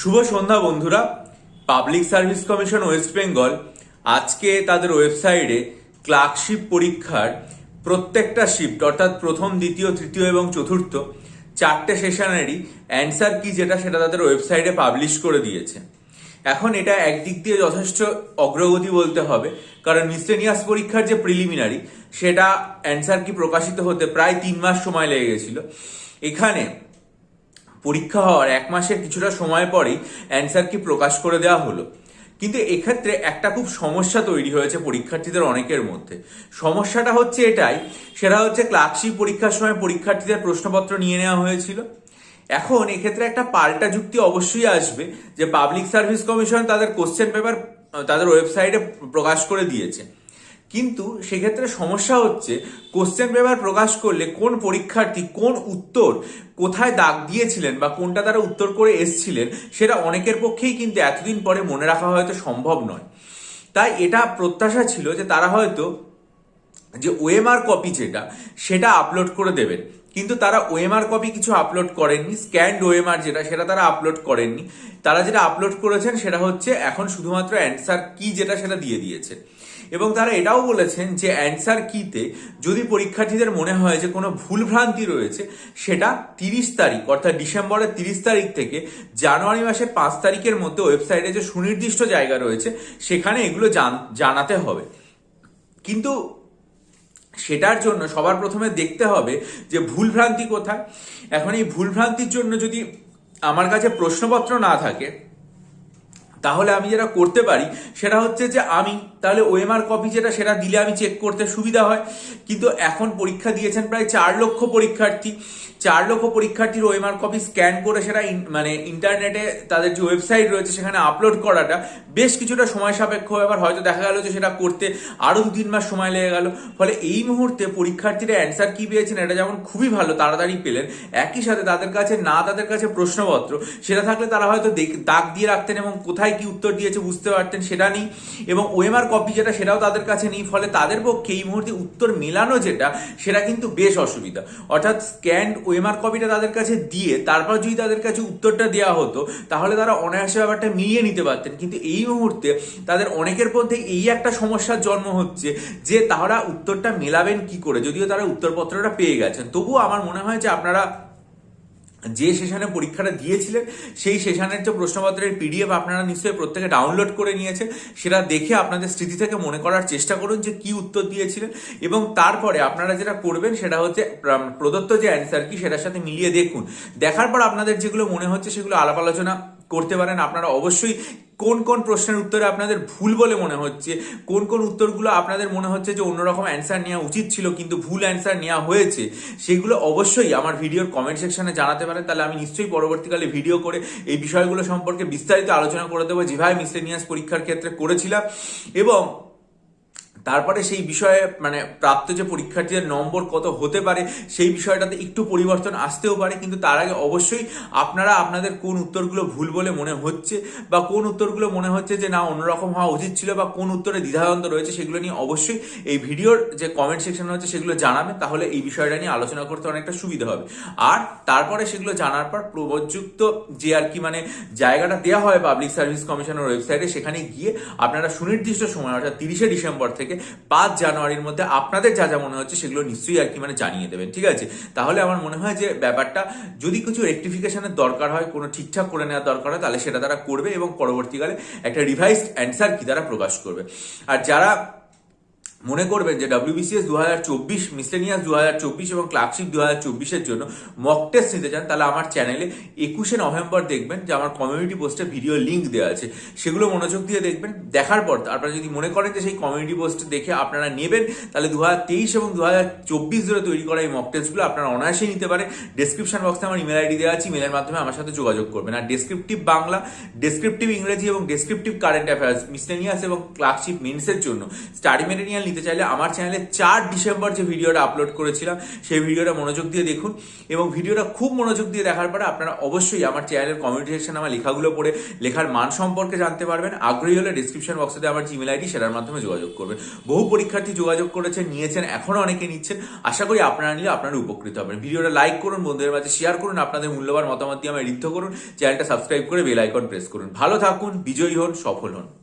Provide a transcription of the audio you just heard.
শুভ সন্ধ্যা, বন্ধুরা। Public service commission West Bengal আজকে তাদের ওয়েবসাইটে ক্লার্কশিপ পরীক্ষার প্রত্যেকটা শিফট অর্থাৎ প্রথম, দ্বিতীয়, তৃতীয় এবং চতুর্থ, চারটে সেশনেরই অ্যান্সার কি যেটা সেটা তাদের ওয়েবসাইটে পাবলিশ করে দিয়েছে। এখন এটা একদিক দিয়ে যথেষ্ট অগ্রগতি বলতে হবে, কারণ মিসলেনিয়াস পরীক্ষার যে প্রিলিমিনারি সেটা অ্যান্সার কি প্রকাশিত হতে প্রায় তিন মাস সময় লেগে গেছিল। এখানে পরীক্ষা হওয়ার এক মাসের কিছুটা সময় পরেই অ্যান্সার কি প্রকাশ করে দেওয়া হলো। কিন্তু এক্ষেত্রে একটা খুব সমস্যা তৈরি হয়েছে পরীক্ষার্থীদের অনেকের মধ্যে। সমস্যাটা হচ্ছে এটাই, সেটা হচ্ছে ক্লার্কশিপ পরীক্ষার সময় পরীক্ষার্থীদের প্রশ্নপত্র নিয়ে নেওয়া হয়েছিল। এখন এক্ষেত্রে একটা পাল্টা যুক্তি অবশ্যই আসবে যে পাবলিক সার্ভিস কমিশন তাদের কোশ্চেন পেপার তাদের ওয়েবসাইটে প্রকাশ করে দিয়েছে। কিন্তু সেক্ষেত্রে সমস্যা হচ্ছে কোশ্চেন পেপার প্রকাশ করলে কোন পরীক্ষার্থী কোন উত্তর কোথায় দাগ দিয়েছিলেন বা কোনটা তারা উত্তর করে এসছিলেন, সেটা অনেকের পক্ষেই কিন্তু এতদিন পরে মনে রাখা হয়তো সম্ভব নয়। তাই এটা প্রত্যাশা ছিল যে তারা হয়তো যে ওএমআর কপি যেটা, সেটা আপলোড করে দেবেন। কিন্তু তারা ওএমআর কপি কিছু আপলোড করেননি স্ক্যান্ড ওএমআর যেটা, সেটা তারা আপলোড করেননি। তারা যেটা আপলোড করেছেন সেটা হচ্ছে এখন শুধুমাত্র অ্যান্সার কি যেটা, সেটা দিয়ে দিয়েছে। এবং তারা এটাও বলেছেন যে অ্যান্সার কিতে যদি পরীক্ষার্থীদের মনে হয় যে কোনো ভুলভ্রান্তি রয়েছে, সেটা তিরিশ তারিখ, অর্থাৎ ডিসেম্বরের তিরিশ তারিখ থেকে জানুয়ারি মাসের পাঁচ তারিখের মধ্যে ওয়েবসাইটে যে সুনির্দিষ্ট জায়গা রয়েছে, সেখানে এগুলো জান- জানাতে হবে। কিন্তু সেটার জন্য সবার প্রথমে দেখতে হবে যে ভুলভ্রান্তি কোথায়। এখন এই ভুলভ্রান্তির জন্য যদি আমার কাছে প্রশ্নপত্র না থাকে তাহলে আমি যেটা করতে পারি, সেটা হচ্ছে যে আমি, তাহলে ওএমআর কপি যেটা, সেটা দিলে আমি চেক করতে সুবিধা হয়। কিন্তু এখন পরীক্ষা দিয়েছেন প্রায় চার লক্ষ পরীক্ষার্থী। চার লক্ষ পরীক্ষার্থীর ওএমআর কপি স্ক্যান করে সেটা মানে ইন্টারনেটে তাদের যে ওয়েবসাইট রয়েছে, সেখানে আপলোড করাটা বেশ কিছুটা সময় সাপেক্ষ এবার হয়তো দেখা গেল যে সেটা করতে আরও দু তিন মাস সময় লেগে গেল। ফলে এই মুহূর্তে পরীক্ষার্থীরা অ্যান্সার কী পেয়েছেন, এটা যেমন খুবই ভালো, তাড়াতাড়ি পেলেন। একই সাথে তাদের কাছে না তাদের কাছে প্রশ্নপত্র, সেটা থাকলে তারা হয়তো দাগ দিয়ে রাখতেন এবং কোথায় কি উত্তর দিয়েছে বুঝতে পারতেন সেটা নেই। এবং ওএমআর কপি যেটা সেটাও তাদের কাছে নেই, ফলে তাদের পক্ষে এই মুহূর্তে উত্তর মেলানো যেটা, সেটা কিন্তু বেশ অসুবিধা। অর্থাৎ স্ক্যান্ড ওএমআর কপিটা তাদের কাছে দিয়ে, তারপর যদি তাদের কাছে উত্তরটা দেওয়া হতো, তাহলে তারা অনায়াসে ব্যাপারটা মিলিয়ে নিতে পারতেন। কিন্তু এই মুহূর্তে তাদের অনেকের মধ্যে এই একটা সমস্যার জন্ম হচ্ছে যে তারা উত্তরটা মেলাবেন কি করে, যদিও তারা উত্তরপত্রটা পেয়ে গেছেন। তবুও আমার মনে হয় যে আপনারা যে সেশনে পরীক্ষাটা দিয়েছিলেন, সেই সেশনের যে প্রশ্নপত্রের পিডিএফ আপনারা নিশ্চয়ই প্রত্যেকে ডাউনলোড করে নিয়েছে সেটা দেখে আপনাদের স্মৃতি থেকে মনে করার চেষ্টা করুন যে কি উত্তর দিয়েছিলেন। এবং তারপরে আপনারা যেটা করবেন সেটা হচ্ছে প্রদত্ত যে অ্যান্সার কি সেটার সাথে মিলিয়ে দেখুন। দেখার পর আপনাদের যেগুলো মনে হচ্ছে সেগুলো আলাপ আলোচনা করতে পারেন। আপনারা অবশ্যই কোন কোন প্রশ্নের উত্তরে আপনাদের ভুল বলে মনে হচ্ছে, কোন কোন উত্তরগুলো আপনাদের মনে হচ্ছে যে অন্যরকম অ্যান্সার নেওয়া উচিত ছিল কিন্তু ভুল অ্যান্সার নেওয়া হয়েছে, সেগুলো অবশ্যই আমার ভিডিওর কমেন্ট সেকশনে জানাতে পারেন, তাহলে আমি নিশ্চয়ই পরবর্তীকালে ভিডিও করে এই বিষয়গুলো সম্পর্কে বিস্তারিত আলোচনা করে দেবো। যেভাবে মিসলেনিয়াস পরীক্ষার ক্ষেত্রে করেছিলাম এবং তারপরে সেই বিষয়ে মানে প্রাপ্ত যে পরীক্ষার্থীদের নম্বর কত হতে পারে, সেই বিষয়টাতে একটু পরিবর্তন আসতেও পারে, কিন্তু তার আগে অবশ্যই আপনারা আপনাদের কোন উত্তরগুলো ভুল বলে মনে হচ্ছে, বা কোন উত্তরগুলো মনে হচ্ছে যে না, অন্যরকম হওয়া উচিত ছিল, বা কোন উত্তরে দ্বিধাদ্বন্দ্ব রয়েছে, সেগুলো নিয়ে অবশ্যই এই ভিডিওর যে কমেন্ট সেকশন রয়েছে, সেগুলো জানাবেন, তাহলে এই বিষয়টা নিয়ে আলোচনা করতে অনেকটা সুবিধা হবে। আর তারপরে সেগুলো জানার পর প্রবজ্যুক্ত যে আর কি মানে জায়গাটা দেওয়া হয় পাবলিক সার্ভিস কমিশনের ওয়েবসাইটে সেখানে গিয়ে আপনারা সুনির্দিষ্ট সময়, অর্থাৎ তিরিশে ডিসেম্বর থেকে পাঁচ জানুয়ারির মধ্যে আপনাদের যা যা মনে হচ্ছে সেগুলো নিশ্চয়ই আর কি মানে জানিয়ে দেবেন, ঠিক আছে? তাহলে আমার মনে হয় যে ব্যাপারটা যদি কিছু রেকটিফিকেশনের দরকার হয়, কোনো ঠিকঠাক করে নেওয়ার দরকার হয়, তাহলে সেটা তারা করবে এবং পরবর্তীকালে একটা রিভাইসড অ্যান্সার কি তারা প্রকাশ করবে। আর যারা মনে করবেন যে ডাব্লিউবিসিএস দু হাজার চব্বিশ মিসলেনিয়াস দু হাজার চব্বিশ এবং ক্লার্কশিপ দু হাজার চব্বিশের জন্য মক টেস্ট নিতে চান, তাহলে আমার চ্যানেলে একুশে নভেম্বর দেখবেন যে আমার কমিউনিটি পোস্টে ভিডিও লিঙ্ক দেওয়া আছে। সেগুলো মনোযোগ দিয়ে দেখবেন। দেখার পর আপনারা যদি মনে করেন যে সেই কমিউনিটি পোস্ট দেখে আপনারা নেবেন, তাহলে দু হাজার তেইশ এবং দু হাজার চব্বিশ ধরে তৈরি করা এই মক টেস্টগুলো আপনারা অনায়াসেই নিতে পারেন। ডেসক্রিপশন বক্সে আমার ইমেল আইডি দেওয়া আছে ইমেলের মাধ্যমে আমার সাথে যোগাযোগ করবেন। আর ডেসক্রিপটিভ বাংলা ডেসক্রিপটিভ ইংরেজি এবং ডেসক্রিপটিভ কারেন্ট অ্যাফেয়ার্স মিসলেনিয়াস এবং ক্লার্কশিপ মেন্সের জন্য। স্টাডি মেটেরিয়াল নিতে চাইলে আমার চ্যানেলে চার ডিসেম্বর যে ভিডিওটা আপলোড করেছিলাম, সেই ভিডিওটা মনোযোগ দিয়ে দেখুন এবং ভিডিওটা খুব মনোযোগ দিয়ে দেখার পরে আপনারা অবশ্যই আমার চ্যানেলের কমিউনিটি সেকশনে আমার লেখাগুলো পড়ে লেখার মান সম্পর্কে জানতে পারবেন। আগ্রহী হলে ডিসক্রিপশন বক্সে আমার জিমেল আইডি সেটার মাধ্যমে যোগাযোগ করবেন। বহু পরীক্ষার্থী যোগাযোগ করেছেন, নিয়েছেন এখনও অনেকে নিচ্ছেন। আশা করি আপনারা নিলে আপনারা উপকৃত হবেন। ভিডিওটা লাইক করুন, বন্ধুদের মাঝে শেয়ার করুন, আপনাদের মূল্যবান মতামত দিয়ে আমায় রিক্ত করুন। চ্যানেলটা সাবস্ক্রাইব করে বেল আইকন প্রেস করুন। ভালো থাকুন, বিজয়ী হন, সফল হন।